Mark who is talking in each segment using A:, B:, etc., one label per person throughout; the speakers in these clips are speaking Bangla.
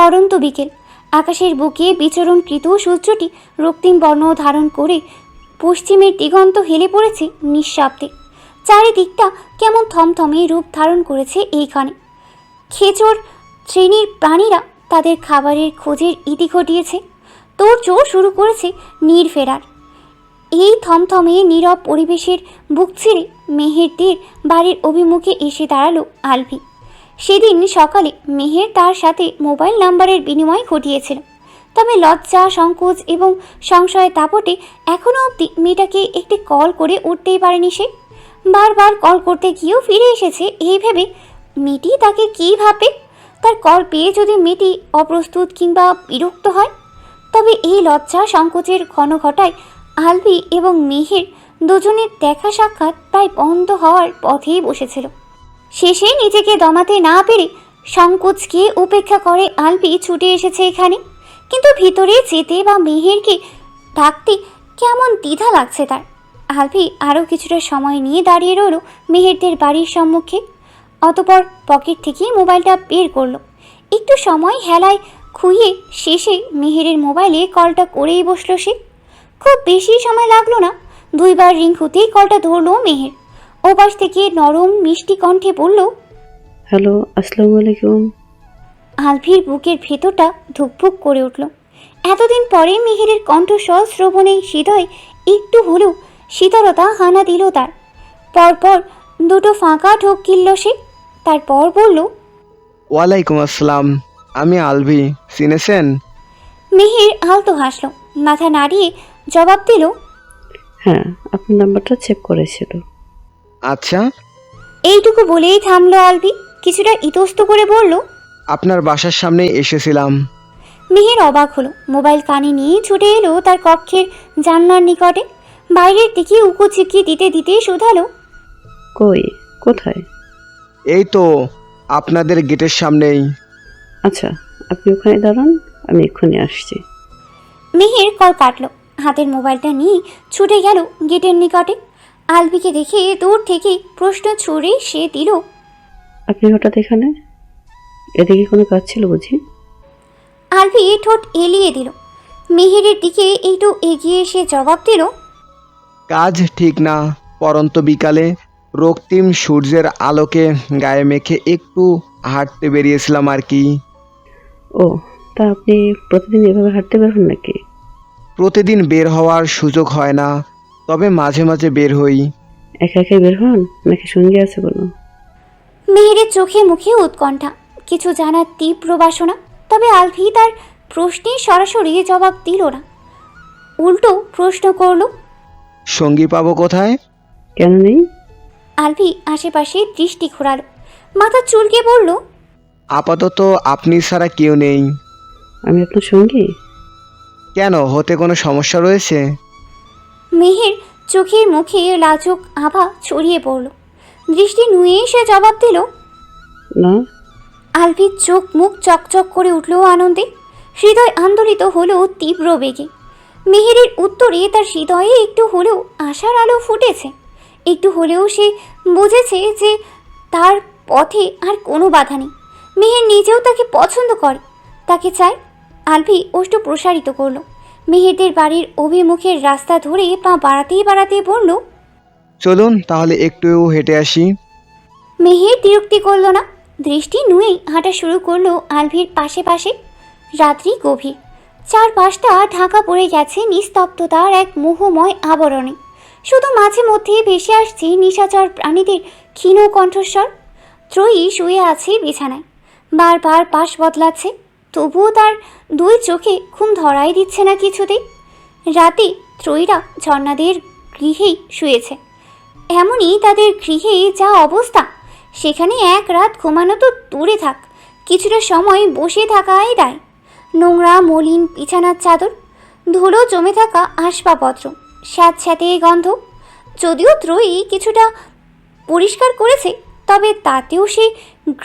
A: পরন্ত বিকেল। আকাশের বুকে বিচরণকৃত সূর্যটি রক্তিম বর্ণ ধারণ করে পশ্চিমের দিগন্ত হেলে পড়েছে নিঃশব্দে। চারিদিকটা কেমন থমথমে রূপ ধারণ করেছে এইখানে। খেচর শ্রেণির প্রাণীরা তাদের খাবারের খোঁজের ইতি ঘটিয়েছে। তোর জোর শুরু করেছে নীর ফেরার। এই থমথমে নীরব পরিবেশের বুক ছিঁড়ে মেহেরদের বাড়ির অভিমুখে এসে দাঁড়াল আলভি। সেদিন সকালে মেহের তার সাথে মোবাইল নাম্বারের বিনিময় ঘটিয়েছিল। তবে লজ্জা, সংকোচ এবং সংশয়ের তাপটে এখনও অবধি মেয়েটাকে একটি কল করে উঠতেই পারেনি সে। বারবার কল করতে গিয়েও ফিরে এসেছে এই ভেবে মেয়েটি তাকে কী ভাববে তার কল পেয়ে যদি মেয়েটি অপ্রস্তুত কিংবা বিরক্ত হয়, তবে এই লজ্জা, সংকোচের ঘন ঘটায় আলবি এবং মেহের দুজনের দেখা সাক্ষাৎ প্রায় বন্ধ হওয়ার পথেই বসেছিল। শেষে নিজেকে দমাতে না পেরে সংকোচকে উপেক্ষা করে আলপি ছুটে এসেছে এখানে। কিন্তু ভিতরে যেতে বা মেহেরকে ডাকতে কেমন দ্বিধা লাগছে তার। আলপি আরও কিছুটা সময় নিয়ে দাঁড়িয়ে রইল মেহেরদের বাড়ির সম্মুখে। অতপর পকেট থেকে মোবাইলটা বের করল। একটু সময় হেলায় খুইয়ে শেষে মেহেরের মোবাইলে কলটা করেই বসল সে। খুব বেশি সময় লাগল না। দুইবার রিং হতেই কলটা ধরলো মেহের। ওপাশ থেকে নরম মিষ্টি কণ্ঠে বলল
B: হ্যালো আসসালামু আলাইকুম।
A: আলভির বুকের ভেতরটা ধুকভুক করে উঠল। এতদিন পরে মেহেরের কণ্ঠস্বর শ্রবণে হৃদয় একটু হলেও শীতলতা হানা দিল তার। পরপর দুটো ফাঁকা ঢোক কিনল সে তারপর বলল
C: ওয়ালাইকুম আসসালাম আমি আলভি চিনেছেন?
A: মেহের আলতো হাসল মাথা নাড়িয়ে জবাব দিল
B: হ্যাঁ আপনার নাম্বারটা চেক করেছিল।
C: আচ্ছা।
A: এইটুকু বলেই থামলো আলভি কিছুটা ইতস্ত করে বলল
C: আপনার বাসার সামনে এসেছিলাম।
A: মেহের অবাক হলো। মোবাইল কানে নিয়ে ছুটে এলো তার কক্ষের জানলার নিকটে। বাইরের দিকে উকু চিকি দিতে দিতে শুধালো
B: কই? কোথায়?
C: এই তো আপনাদের গেটের সামনেই।
B: আচ্ছা আপনি ওখানে দাঁড়ান আমি এক্ষুনি আসছি।
A: মেহের কল কাটলো। হাতের মোবাইলটা নিয়ে ছুটে গেল গেটের নিকটে। আলবিকে দেখে দূর থেকে প্রশ্ন ছুড়ে সে দিল
B: আপনি হঠাৎ এখানে? এদিকে কোনো কাজ ছিল বুঝি?
A: আলবি ঠোঁট এলিয়ে দিল। মেহেরের দিকে একটু এগিয়ে এসে জবাব দিল
C: কাজ ঠিক না পরন্ত বিকালে রক্তিম সূর্যের আলোকে গায়ে মেখে একটু হাঁটতে বেরিয়েছিলাম আর কি।
B: ও তা আপনি প্রতিদিন এভাবে হাঁটতে বের হন নাকি?
C: প্রতিদিন বের হওয়ার সুযোগ হয় না তবে মাঝে মাঝে বের হই।
B: একা একাই বের হন? নাকি সঙ্গে আছে কোনো?
A: মেহেরের চোখে মুখে উৎকণ্ঠা। কিছু জানার তীব্র বাসনা তবে আলভি তার প্রশ্নে সরাসরি জবাব দিল না। উল্টো প্রশ্ন করল
C: সঙ্গী পাবো কোথায়?
B: কেন নেই?
A: আলভি আশেপাশে দৃষ্টি ঘোরালো। মাথা চুলকে বলল
C: আপাতত আপনি ছাড়া কেউ নেই।
B: আমি আপনার সঙ্গী?
C: কেন? হতে কোনো সমস্যা রয়েছে?
A: মেহের চোখের মুখে লাজুক আভা ছড়িয়ে পড়ল। দৃষ্টি নুয়ে সে জবাব দিল
B: না।
A: আলভির চোখ মুখ চকচক করে উঠল আনন্দে। হৃদয় আন্দোলিত হলো তীব্র বেগে। মেহেরের উত্তরে তার হৃদয়ে একটু হলেও আশার আলো ফুটেছে। একটু হলেও সে বুঝেছে যে তার পথে আর কোনো বাধা নেই। মেহের নিজেও তাকে পছন্দ করে। তাকে চায় আলভি ওষ্ঠ প্রসারিত করল। মেহেরদের বাড়ির অভিমুখের রাস্তা ধরে পা বাড়াতেই বাড়াতেই বলল
C: চলুন তাহলে একটু হেঁটে আসি।
A: মেহের বিরক্তি করল না। দৃষ্টি নুয়েই হাঁটা শুরু করল আলভির পাশে পাশে। রাত্রি গভীর। চারপাশটা ঢাকা পড়ে গেছে নিস্তব্ধতার এক মোহময় আবরণে। শুধু মাঝে মধ্যে ভেসে আসছে নিশাচর প্রাণীদের ক্ষীণ কণ্ঠস্বর। ত্রয়ী শুয়ে আছে বিছানায়। বারবার পাশ বদলাচ্ছে তবুও তার দুই চোখে ঘুম ধরাই দিচ্ছে না কিছুতেই। রাতে ত্রয়ীরা ঝর্ণাদের গৃহেই শুয়েছে। এমনই তাদের গৃহে যা অবস্থা, সেখানে এক রাত ঘুমানো তো দূরে থাক, কিছুটা সময় বসে থাকাই দায়। নোংরা, মলিন বিছানার চাদর, ধুলো জমে থাকা আসবাবপত্র, স্যাঁতস্যাঁতে গন্ধ। যদিও ত্রয়ী কিছুটা পরিষ্কার করেছে, তবে তাতেও সে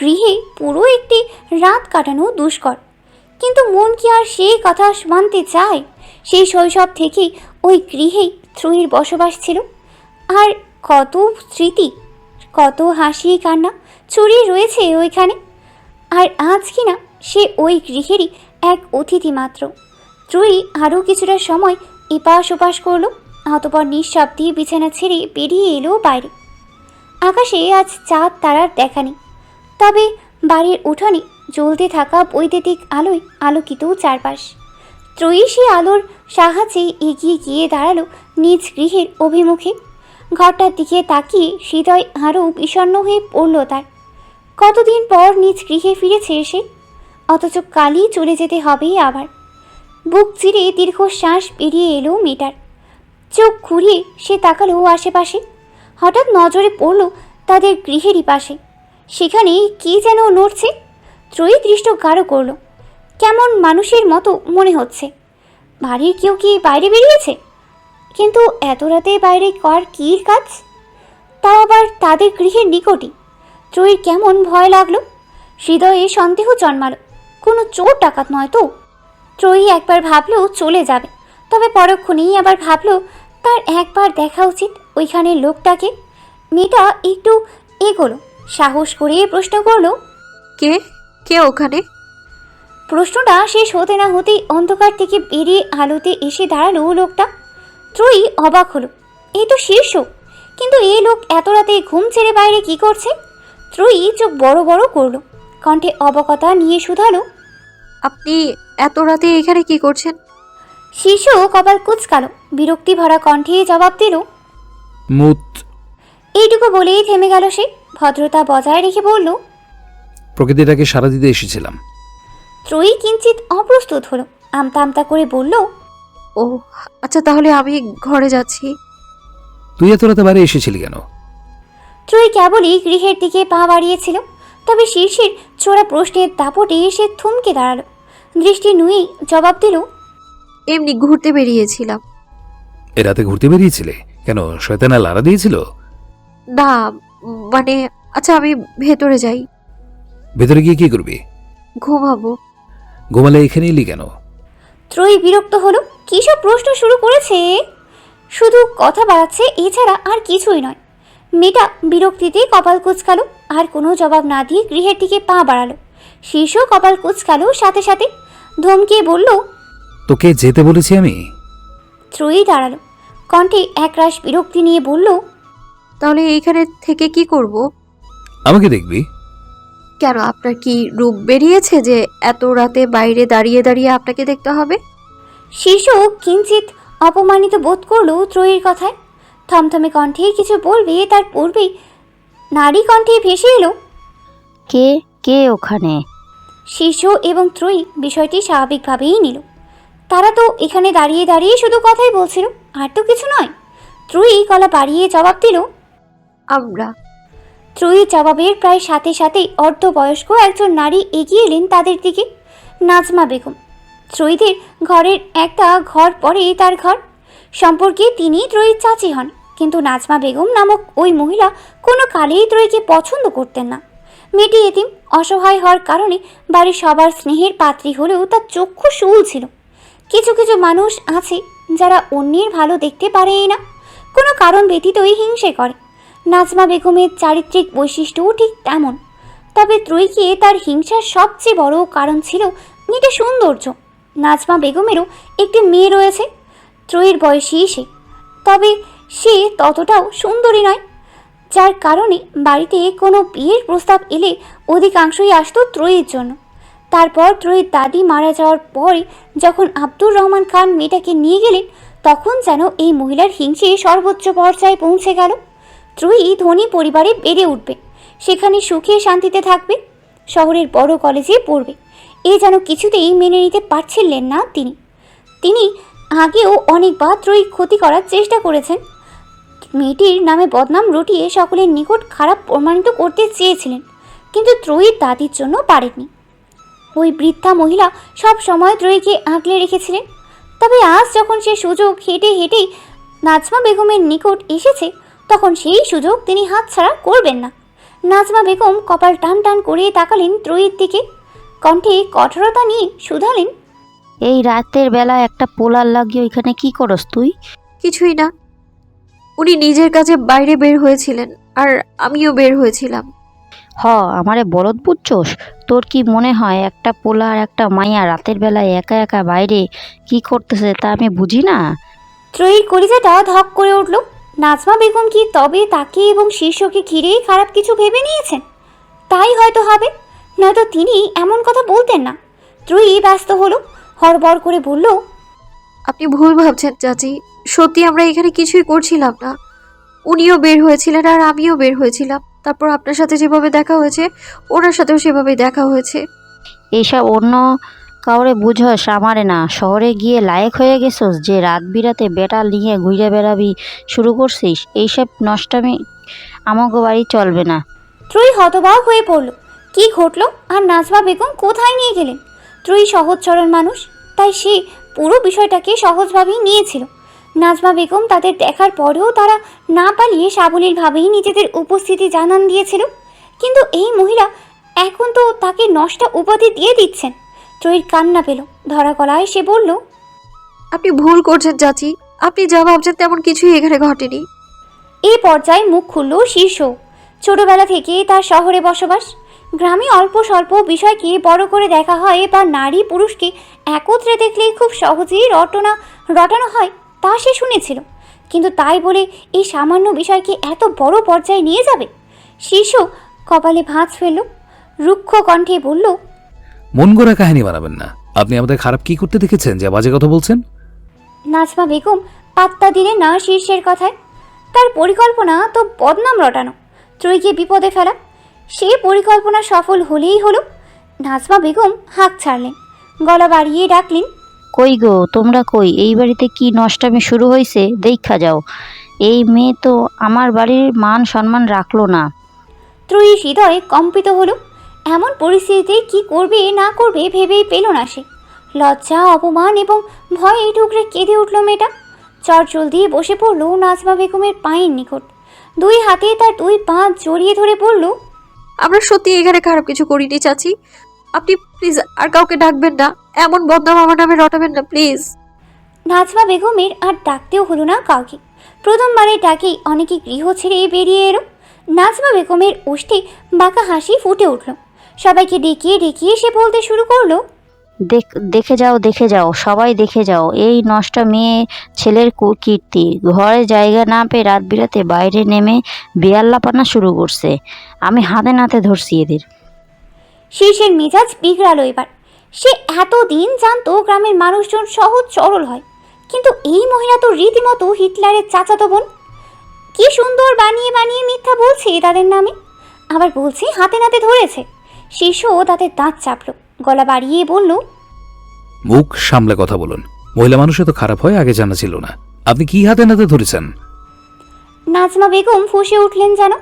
A: গৃহে পুরো একটি রাত কাটানো দুষ্কর। কিন্তু মন কি আর সেই কথা মানতে চায়? সেই শৈশব থেকেই ওই গৃহেই ত্রয়ীর বসবাস ছিল। আর কত স্মৃতি, কত হাসি কান্না ছড়িয়ে রয়েছে ওইখানে। আর আজ কিনা সে ওই গৃহেরই এক অতিথি মাত্র। ত্রয়ী আরও কিছুটা সময় এপাশ ওপাশ করল, অতপর নিঃশব্দে বিছানা ছেড়ে বেরিয়ে এলো বাইরে। আকাশে আজ চাঁদ তারার দেখা নেই। তবে বাড়ির উঠোনে জ্বলতে থাকা বৈদ্যুতিক আলোয় আলোকিত চারপাশ। ত্রয়ী সে আলোর সাহায্যে এগিয়ে গিয়ে দাঁড়াল নিজ গৃহের অভিমুখে। ঘরটার দিকে তাকিয়ে হৃদয় আরও বিষণ্ণ হয়ে পড়ল তার। কতদিন পর নিজ গৃহে ফিরেছে সে? অথচ কালই চলে যেতে হবে আবার। বুক চিরে দীর্ঘশ্বাস বেরিয়ে এলো মেয়েটার। চোখ ঘুরিয়ে সে তাকালো আশেপাশে। হঠাৎ নজরে পড়ল তাদের গৃহেরই পাশে। সেখানে কি যেন নড়ছে? ত্রয়ী দৃষ্ট গাঢ় করল। কেমন মানুষের মতো মনে হচ্ছে। বাড়ির কেউ কি বাইরে বেরিয়েছে? কিন্তু এত রাতে বাইরে কর কী কাজ? তাও আবার তাদের গৃহের নিকটই। ত্রয়ীর কেমন ভয় লাগল। হৃদয়ে সন্দেহ জন্মালো। কোনো চোর ডাকাত নয় তো? ত্রয়ী একবার ভাবলো চলে যাবে। তবে পরক্ষণেই আবার ভাবলো তার একবার দেখা উচিত ওইখানে লোকটাকে। মেয়েটা একটু এগোলো। সাহস করে প্রশ্ন করল,
D: কে? কে ওখানে?
A: প্রশ্নটা শেষ হতে না হতেই অন্ধকার থেকে বেরিয়ে আলোতে এসে দাঁড়াল লোকটা। ত্রয়ী অবাক হলো। এই তো শীর্ষ কিন্তু এই লোক এত রাতে ঘুম ছেড়ে বাইরে কি করছে? ত্রয়ী চোখ বড় বড় করল কণ্ঠে অবকতা নিয়ে শুধালো।
D: আপনি এত রাতে এখানে কি করছেন?
A: শীর্ষ কপাল কুচকালো বিরক্তি ভরা কণ্ঠে জবাব দিল
E: মুত।
A: এইটুকু বলেই থেমে গেল সে। ভদ্রতা বজায় রেখে বলল
E: প্রকৃতিটাকে সারা দিতে এসেছিলাম।
A: ত্রয়ী কিঞ্চিত অপ্রস্তুত হলো। আমতা আমতা করে বলল
D: ও আচ্ছা তাহলে আমি ঘরে যাচ্ছি।
E: তুই এত রাতে বাইরে এসেছিলি কেন?
A: ত্রয়ী কেবলই গৃহের দিকে পা বাড়িয়েছিল তবে শীর্ষের চোরা প্রশ্নের দাপটে এসে থমকে দাঁড়াল। দৃষ্টি নুয়েই জবাব দিল
D: এমনি ঘুরতে বেরিয়েছিলাম।
E: এ রাতে ঘুরতে বেরিয়েছিলে? কেন শয়তানা লাড়া দিয়েছিল?
D: না মানে আচ্ছা আমি ভেতরে যাই।
E: ভেতরে গিয়ে কি করবি?
D: ঘুমাবো।
E: ঘুমালে এখানে এলি কেন?
A: ত্রয়ী বিরক্ত হলো কী সব প্রশ্ন শুরু করেছে? শুধু কথা বাড়াচ্ছে এছাড়া আর কিছুই নয়। মেয়েটা বিরক্তিতে কপাল কুচকালো আর কোনো জবাব না দিয়ে গৃহের দিকে পা বাড়ালো। শীর্ষ কপাল কুচকালো সাথে সাথে ধমকিয়ে বলল
E: তোকে যেতে বলেছি আমি?
A: ত্রয়ী দাঁড়াল। কণ্ঠে একরাশ বিরক্তি নিয়ে বলল
D: তাহলে এইখানে থেকে কি করব?
E: আমাকে দেখবি?
D: কেন আপনার কি রূপ বেরিয়েছে যে এত রাতে বাইরে দাঁড়িয়ে দাঁড়িয়ে আপনাকে দেখতে হবে?
A: শিশু কিঞ্চিত অপমানিত বোধ করল ত্রয়ীর কথায়। থমথমে কণ্ঠে কিছু বলবে তার পূর্বেই নারী কণ্ঠে ভেসে এলো।
F: কে কে ওখানে?
A: শিশু এবং ত্রয়ী বিষয়টি স্বাভাবিকভাবেই নিল। তারা তো এখানে দাঁড়িয়ে দাঁড়িয়ে শুধু কথাই বলছিল আর তো কিছু নয়। ত্রয়ী গলা বাড়িয়ে জবাব দিল
D: আমরা
A: ত্রয়ীর জবাবের প্রায় সাথে সাথেই অর্ধবয়স্ক একজন নারী এগিয়ে এলেন তাদের দিকে। নাজমা বেগম, ত্রয়ীদের ঘরের একটা ঘর পরে তার ঘর। সম্পর্কে তিনি ত্রয়ীর চাচি হন, কিন্তু নাজমা বেগম নামক ওই মহিলা কোনো কালেই ত্রয়ীকে পছন্দ করতেন না। মেয়েটি এতিম, অসহায় হওয়ার কারণে বাড়ির সবার স্নেহের পাত্রী হলেও তার চক্ষু শুল ছিল। কিছু কিছু মানুষ আছে যারা অন্যের ভালো দেখতে পারেই না। কোনো কারণ ব্যতীতই হিংসে করে। নাজমা বেগমের চারিত্রিক বৈশিষ্ট্যও ঠিক তেমন। তবে ত্রয়ীকে তার হিংসার সবচেয়ে বড় কারণ ছিল মেয়েটা সৌন্দর্য। নাজমা বেগমেরও একটি মেয়ে রয়েছে, ত্রয়ীর বয়সী সে। তবে সে ততটাও সুন্দরী নয়, যার কারণে বাড়িতে কোনো বিয়ের প্রস্তাব এলে অধিকাংশই আসতো ত্রয়ীর জন্য। তারপর ত্রয়ীর দাদি মারা যাওয়ার পরে যখন আব্দুর রহমান খান মেয়েটাকে নিয়ে গেলেন, তখন যেন এই মহিলার হিংসে সর্বোচ্চ পর্যায়ে পৌঁছে গেল। ত্রয়ী ধনী পরিবারে বেড়ে উঠবে। সেখানে সুখে শান্তিতে থাকবে। শহরের বড় কলেজে পড়বে। এ যেন কিছুতেই মেনে নিতে পারছিলেন না তিনি। তিনি আগেও অনেকবার ত্রয়ী ক্ষতি করার চেষ্টা করেছেন। মেয়েটির নামে বদনাম রটিয়ে সকলের নিকট খারাপ প্রমাণিত করতে চেয়েছিলেন। কিন্তু ত্রয়ীর দাদির জন্য পারেননি। ওই বৃদ্ধা মহিলা সব সময় ত্রয়ীকে আঁকলে রেখেছিলেন। তবে আজ যখন সে সুযোগ হেঁটে হেঁটেই নাজমা বেগমের নিকট এসেছে তখন সেই সুযোগ তিনি হাতছাড়া করবেন না। নাজমা বেগম কপাল টান টান করে তাকালেন ত্রয়ীর দিকে। কণ্ঠে কঠোরতা নিয়ে শুধালেন
F: এই রাতের বেলা একটা পোলার লাগিয়ে ওইখানে কি করস তুই?
D: কিছুই না। উনি নিজের কাছে বাইরে বের হয়েছিলেন আর আমিও বের হয়েছিলাম।
F: হ আমারে বলদ বুঝছোস? তোর কি মনে হয় একটা পোলা আর একটা মাইয়া রাতের বেলায় একা একা বাইরে কি করতেছে তা আমি বুঝি না?
A: ত্রয়ীর কলিজাটা ধক করে উঠল। নাজমা বেগম কি তবে তাকে এবং শীর্ষকে ঘিরেই খারাপ কিছু ভেবে নিয়েছেন? তাই হয়তো হবে। নয়তো তিনি এমন কথা বলতেন না। ত্রয়ী ব্যস্ত হলো হড়বড় করে বলল
D: আপনি ভুল ভাবছেন চাচি। সত্যি আমরা এখানে কিছুই করছিলাম না। উনিও বের হয়েছিলেন আর আমিও বের হয়েছিলাম। তারপর আপনার সাথে যেভাবে দেখা হয়েছে ওনার সাথেও সেভাবে দেখা হয়েছে।
F: এইসব অন্য কাউরে বুঝস, আমারে না। শহরে গিয়ে লায়ক হয়ে গেছস যে রাত বিরাতে বেটা নিয়ে ঘুরে বেড়াবি, শুরু করছিস। এইসব নষ্টামি আমাকে বাড়ি চলবে না।
A: ত্রয়ী হতবাক হয়ে পড়ল। কি ঘটলো? আর নাজমা বেগম কোথায় নিয়ে গেলেন? ত্রয়ী সহজ সরল মানুষ, তাই সে পুরো বিষয়টাকে সহজভাবেই নিয়েছিল। নাজমা বেগম তাদের দেখার পরেও তারা না পালিয়ে সাবলীলভাবেই নিজেদের উপস্থিতি জানান দিয়েছিল। কিন্তু এই মহিলা এখন তো তাকে নষ্টা উপাধি দিয়ে দিচ্ছেন। ত্রয়ীর কান্না পেল। ধরা গলায় সে বলল
D: আপনি ভুল করছেন চাচি। আপনি যা ভাবছেন তেমন কিছুই এখানে ঘটেনি।
A: এই পর্যায়ে মুখ খুলল শীর্ষ। ছোটবেলা থেকেই তার শহরে বসবাস। গ্রামে অল্প স্বল্প বিষয়কে বড় করে দেখা হয় বা নারী পুরুষকে একত্রে দেখলেই খুব সহজেই রটনা রটানো হয় তা সে শুনেছিল। কিন্তু তাই বলে এই সামান্য বিষয়কে এত বড় পর্যায়ে নিয়ে যাবে? শীর্ষ কপালে ভাঁজ ফেলল রুক্ষ কণ্ঠে বলল
E: মন গড়া কাহিনী বানাবেন না। আপনি আমাদের খারাপ কি করতে দেখেছেন? যে বাজে কথা বলছেন?
A: নাজমা বেগম পাত্তা দিলেন না শীর্ষের কথায়। তার পরিকল্পনা তো বদনাম রটানো ত্রয়ীকে বিপদে ফেলা। সে পরিকল্পনা সফল হলেই হলো। নাজমা বেগম হাঁক ছাড়লেন গলা বাড়িয়ে ডাকলেন
F: কই গো তোমরা কই? এই বাড়িতে কি নষ্টামি শুরু হয়েছে দেখা যাও। এই মেয়ে তো আমার বাড়ির মান সম্মান রাখল না।
A: ত্রয়ী হৃদয়ে কম্পিত হলো। এমন পরিস্থিতিতে কি করবে না করবে ভেবেই পেল না সে। লজ্জা অপমান এবং ভয়ে ঠুকরে কেঁদে উঠল মেয়েটা। চট দিয়ে বসে পড়ল নাজমা বেগমের পায়ের নিকট। দুই হাতে তার দুই পা জড়িয়ে ধরে পড়ল
D: আমরা সত্যি এখানে খারাপ কিছু করিনি চাচি। আপনি প্লিজ আর কাউকে ডাকবেন না। এমন বদনাম আমার নামে রটাবেন না প্লিজ।
A: নাজমা বেগমের আর ডাকতেও হলো না কাউকে। প্রথমবারে ডাকেই অনেকে গৃহ ছেড়ে বেরিয়ে এলো। নাজমা বেগমের ওষ্ঠে বাঁকা হাসি ফুটে উঠল। সবাইকে ডেকিয়ে ডেকিয়ে সে বলতে শুরু করল।
F: দেখ দেখে যাও দেখে যাও সবাই দেখে যাও এই নষ্ট মেয়ে ছেলের কীর্তি। ঘরে জায়গা না পেয়ে রাত বিরাতে বাইরে নেমে বেয়াল্লাপানা শুরু করছে। আমি হাতে নাতে ধরছি এদের।
A: শীর্ষের মেজাজ বিগড়ালো এবার। সে এতদিন জানতো গ্রামের মানুষজন সহজ সরল হয়। কিন্তু এই মহিলা তো রীতিমতো হিটলারের চাচাতো বোন। কি সুন্দর বানিয়ে বানিয়ে মিথ্যা বলছে তাদের নামে। আবার বলছে হাতে নাতে ধরেছে। শীর্ষও তাদের দাঁত চাপল। গলা বাড়িয়ে বলল
E: মুখ সামলে কথা বলুন। মহিলা মানুষে তো খারাপ হয় আগে জানা ছিল না। আপনি কি হাতে নাতে ধরেছেন?
A: নাজমা বেগম ফুঁসে উঠলেন যেন।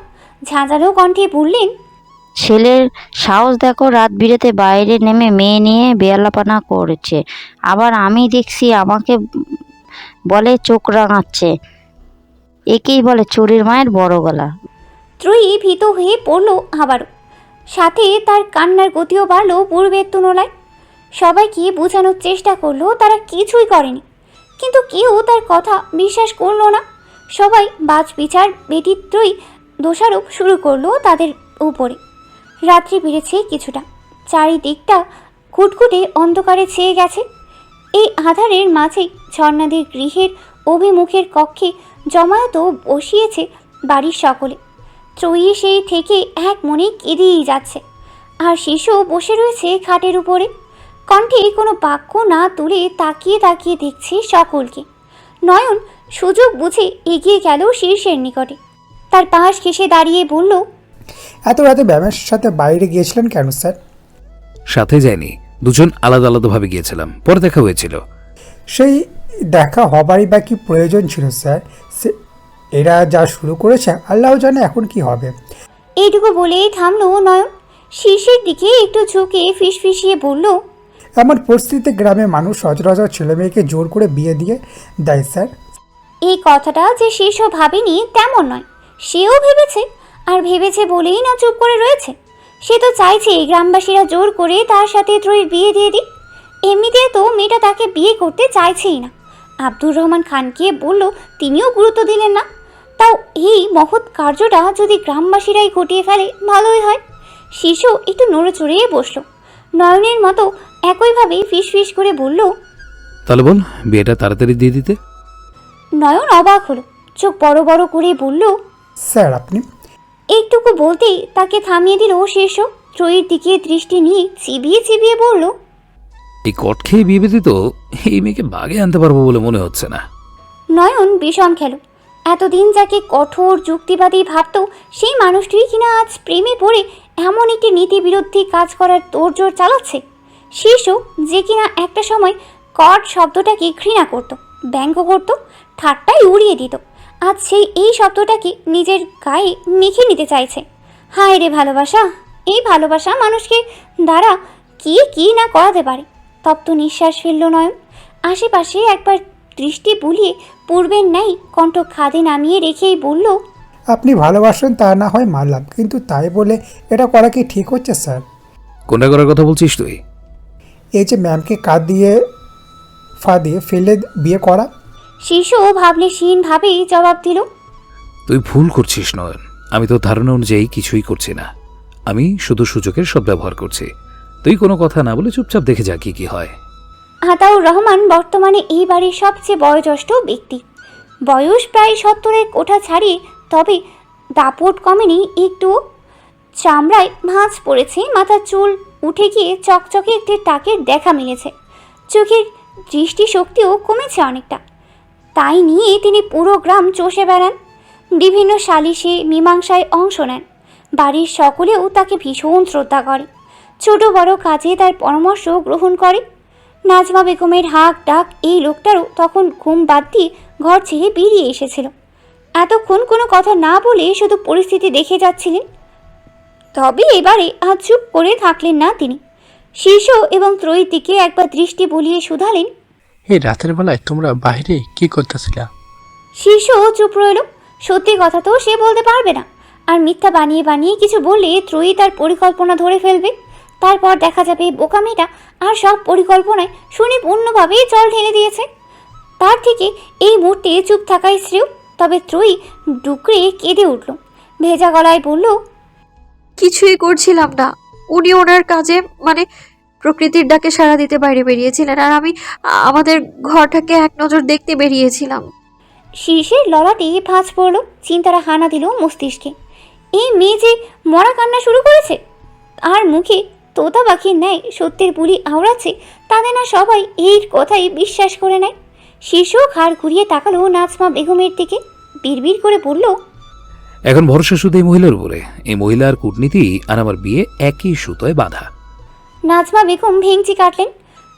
A: ঝাঁঝালো কণ্ঠে বললেন
F: ছেলের সাহস দেখো রাত বিরেতে বাইরে নেমে মেয়ে নিয়ে বেয়াল্লাপানা করেছে। আবার আমি দেখছি আমাকে বলে চোখ রাঙাচ্ছে। একেই বলে চোরের মায়ের বড় গলা।
A: ত্রয়ী ভীত হয়ে পড়ল আবারও। সাথে তার কান্নার গতিও বাড়ল পূর্বের তুলনায়। সবাইকে বোঝানোর চেষ্টা করল, তারা কিছুই করেনি। কিন্তু কেউ তার কথা বিশ্বাস করল না। সবাই বাজ বিচার ব্যতীতই দোষারোপ শুরু করল তাদের উপরে। রাত্রি বেড়েছে কিছুটা। চারিদিকটা খুটখুটে অন্ধকারে ছেয়ে গেছে। এই আধারের মাঝেই ঝর্ণাদের গৃহের অভিমুখের কক্ষে জমায়েত বসিয়েছে বাড়ির সকলে। ত্রয়ী সেই থেকে এক মনে কেঁদেই যাচ্ছে। আর শিশু বসে রয়েছে খাটের উপরে। কণ্ঠে কোনো বাক্য না তুলে তাকিয়ে তাকিয়ে দেখছে সকলকে। নয়ন সুযোগ বুঝে এগিয়ে গেল শীর্ষের নিকটে। তার পাশ ঘেসে দাঁড়িয়ে বলল
G: এত রাতে ব্যায়ামের সাথে বাইরে গিয়েছিলেন কেন স্যার?
E: সাথে যায়নি দুজন আলাদা আলাদাভাবে গিয়েছিলাম। পরে দেখা হয়েছিল।
G: সেই দেখা হবারই বা কি প্রয়োজন ছিল স্যার? এরা যা শুরু করেছে আল্লাহ জানে এখন কি হবে।
A: এইটুকু বলেই থামলো নয়ন। শীর্ষের দিকে একটু ঝুঁকে ফিসফিসিয়ে বলল
G: এমন পরিস্থিতিতে গ্রামে মানুষ সচরাচর ছেলে মেয়েকে জোর করে বিয়ে দিয়ে দেয় স্যার।
A: এই কথাটা যে শীর্ষ ভাবেনি তেমন নয়। সেও ভেবেছে আর ভেবেছে বলেই না চুপ করে রয়েছে। সে তো চাইছে গ্রামবাসীরা জোর করে তার সাথে ত্রয়ীর বিয়ে দিয়ে দিক। এমনিতে তো মেয়েটা তাকে বিয়ে করতে চাইছেই না। আব্দুর রহমান খানকে বলল তিনিও গুরুত্ব দিলেন না। তাও এই মহৎ কার্যটা যদি গ্রামবাসীরাই ঘটিয়ে ফেলে ভালোই হয়। শিশু একটু নড়ে চড়ে বসল। নয়নের মতো একইভাবে ফিস ফিস করে বলল
E: তাহলে বল বিয়েটা তাড়াতাড়ি দিয়ে দিতে।
A: নয়ন অবাক হলো। চোখ বড় বড় করে বলল
G: স্যার আপনি?
A: একটুকু বলতেই তাকে থামিয়ে দিল শেষ ত্রয়ীর দিকে দৃষ্টি নিয়ে চিবিয়ে চিবিয়ে বলল
E: এই কট খেয়ে বিয়ে ব্যতীত এই মেয়েকে বাগে আনতে পারব বলে মনে হচ্ছে না।
A: নয়ন ভীষণ খেলো। এতদিন যাকে কঠোর যুক্তিবাদী ভাবত, সেই মানুষটি কিনা আজ প্রেমে পড়ে এমন একটি নীতি বিরোধী কাজ করার তোড়জোড় চালাচ্ছে। শিশু যে কিনা একটা সময় কট শব্দটাকে ঘৃণা করত, ব্যঙ্গ করত ঠাট্টাই উড়িয়ে দিত। আজ সেই এই শব্দটাকে নিজের গায়ে মেখে নিতে চাইছে। হায় রে ভালোবাসা, এই ভালোবাসা মানুষকে দ্বারা কি কি না করাতে পারে? তপ্ত নিঃশ্বাস ফেলল নয়ন। আশেপাশে একবার দৃষ্টি বুলিয়ে পূর্বের নাই কণ্ঠ খাদে নামিয়ে রেখেই বলল
G: আপনি ভালোবাসেন তা না হয় মানলাম কিন্তু তাই বলে এটা করা কি ঠিক হচ্ছে স্যার?
E: কোনটা করার কথা বলছিস তুই?
G: এই যে ম্যামকে কাঁদ দিয়ে ফা দিয়ে ফেলে বিয়ে করা।
A: শিশু ভাবলে ভাবেই জবাব দিল
E: তুই ভুল করছিস নয়ন। আমি তোর ধারণা অনুযায়ী কিছুই করছি না। আমি শুধু সুযোগের সব ব্যবহার করছি। তুই কোনো কথা না বলে চুপচাপ দেখে যা কি কি হয়।
A: আতাউর রহমান বর্তমানে এই বাড়ির সবচেয়ে বয়োজ্যেষ্ঠ ব্যক্তি। বয়স প্রায় সত্তরের কোঠা ছাড়িয়ে তবে দাপট কমেনি, একটু চামড়ায় ভাঁজ পড়েছে, মাথার চুল উঠে গিয়ে চকচকে একটি টাকের দেখা মিলেছে। চোখের দৃষ্টিশক্তিও কমেছে অনেকটা। তাই নিয়ে তিনি পুরো গ্রাম চষে বেড়ান, বিভিন্ন সালিশে, মীমাংসায় অংশ নেন। বাড়ির সকলেও তাকে ভীষণ শ্রদ্ধা করে। ছোট বড় কাজে তার পরামর্শ গ্রহণ করে। নাজমা বেগমের হাক ডাক এই লোকটারও তখন ঘুম বাদ দিয়ে ঘর ছেড়ে বেরিয়ে এসেছিল। এতক্ষণ কোনো কথা না বলে শুধু পরিস্থিতি দেখে যাচ্ছিলেন। তবে এবারে আজ চুপ করে থাকলেন না তিনি। শীর্ষ এবং ত্রয়ীর দিকে একবার দৃষ্টি বলিয়ে শুধালেন।
H: এই রাতের বেলায় তোমরা বাইরে কি করতেছিলা?
A: শীর্ষ চুপ রইল। সত্যি কথা তো সে বলতে পারবে না। আর মিথ্যা বানিয়ে বানিয়ে কিছু বললে ত্রয়ী তার পরিকল্পনা ধরে ফেলবে। তারপর দেখা যাবে বোকামিটা আর সব পরিকল্পনায় সুনিপূর্ণভাবে জল ঢেলে দিয়েছে। তার থেকে এই মুহূর্তে চুপ থাকাই শ্রেয় তবে ত্রয়ী ডুকরে কেঁদে উঠল। ভেজা গলায় বলল
D: কিছুই করছিলাম না। উনি ওনার কাজে মানে প্রকৃতির ডাকে সাড়া দিতে বাইরে বেরিয়েছিলেন আর আমি আমাদের ঘরটাকে এক নজর দেখতে বেরিয়েছিলাম।
A: শীর্ষের ললাটে ভাঁজ পড়ল চিন্তারা হানা দিল মস্তিষ্কে। এই মেয়ে যে মরা কান্না শুরু করেছে আর মুখে তোতা পাখির ন্যায় সত্যের বুলি আওড়াচ্ছে তাদের না সবাই এই কথাই বিশ্বাস করে নেয়। শীর্ষ ঘাড় ঘুরিয়ে তাকালো নাজমা বেগমের দিকে বিড়বিড় করে বলল
E: এখন ভরসা শুধু এই মহিলার উপরে। এই মহিলার কূটনীতি আর আমার বিয়ে একই সুতোয় বাঁধা।
A: নাজমা বেগম ভেঙচি কাটলেন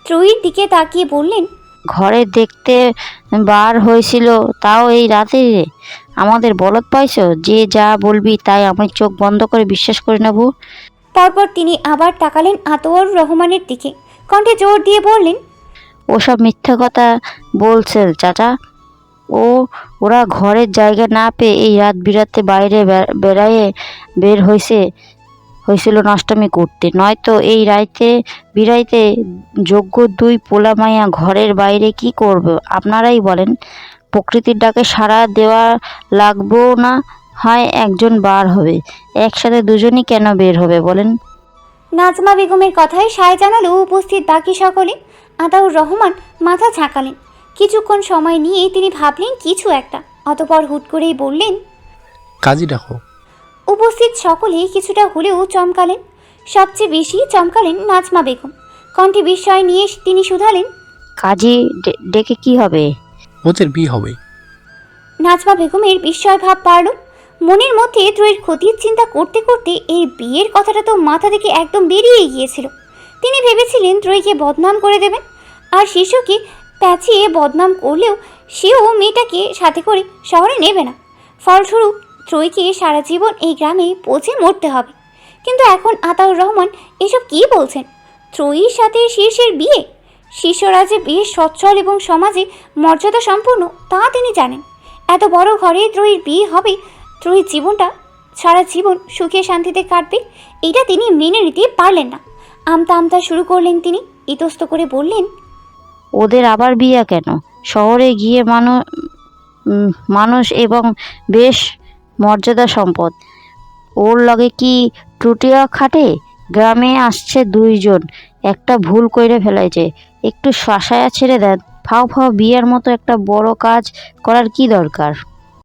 A: ত্রয়ীর দিকে তাকিয়ে বললেন
F: ঘরে দেখতে বার হয়েছিল তাও এই রাতে আমাদের বলদ পাইছো যে যা বলবি তাই আমি চোখ বন্ধ করে বিশ্বাস করে নেব
A: তারপর তিনি আবার তাকালেন আতোয়ার রহমানের দিকে। কণ্ঠে জোর দিয়ে বললেন,
F: ওসব মিথ্যা কথা বলছে চাচা। ও, ওরা ঘরের জায়গা না পেয়ে এই রাত বিরাতে বাইরে বে- বেড়ায়ে বের হয়েছে হয়েছিল নষ্টমী করতে। নয়তো এই রাইতে বিরাইতে যোগ্য দুই পোলা মাইয়া ঘরের বাইরে কি করবে? আপনারাই বলেন, প্রকৃতির ডাকে সাড়া দেওয়া লাগবেও না? হয় একজন বার হবে। একসাথে দুজনই কেন বের হবে বলেন?
A: নাজমা বেগমের কথায় সায় জানালো উপস্থিত বাকি সকলে আতাউর রহমান মাথা ঝাঁকালেন। কিছুক্ষণ সময় নিয়ে তিনি ভাবলেন কিছু একটা। অতপর হুট করেই বললেন
H: কাজী ডাকো
A: উপস্থিত সকলে কিছুটা হলেও চমকালেন। সবচেয়ে বেশি চমকালেন নাজমা বেগম। কণ্ঠে বিস্ময় নিয়ে তিনি শুধালেন
F: কাজী ডেকে কি হবে?
H: ওদের বিয়ে হবে।
A: নাজমা বেগমের বিস্ময় ভাব বাড়ল। মনের মধ্যে ত্রয়ের ক্ষতির চিন্তা করতে করতে এই বিয়ের কথাটা তো মাথা থেকে একদম বেরিয়ে গিয়েছিল। তিনি ভেবেছিলেন ত্রয়ীকে বদনাম করে দেবেন, আর শিশুকে প্যাঁচিয়ে বদনাম করলেও সেও মেয়েটাকে সাথে করে শহরে নেবে না। ফলস্বরূপ ত্রয়ীকে সারা জীবন এই গ্রামে পচে মরতে হবে। কিন্তু এখন আতাউর রহমান এসব কী বলছেন? ত্রয়ীর সাথে শীর্ষের বিয়ে? শিষ্যরা যে সচ্ছল এবং সমাজে মর্যাদা সম্পন্ন তা তিনি জানেন। এত বড় ঘরে ত্রয়ীর বিয়ে হবে ত্রয়ীর জীবনটা, সারা জীবন সুখে শান্তিতে কাটবে, এটা তিনি মেনে নিতে পারলেন না। আমতা আমতা শুরু করলেন তিনি, ইতস্ত করে বললেন,
F: ওদের আবার বিয়া কেন? শহরে গিয়ে মানুষ মানুষ এবং বেশ মর্যাদা সম্পদ। ওর লগে কি টুটিয়া খাটে? গ্রামে আসছে দুইজন, একটা ভুল কইরে ফেলাইছে। একটু শ্বাসায়া ছেড়ে দেন, ফাও ফাও বিয়ের মতো একটা বড় কাজ করার কি দরকার?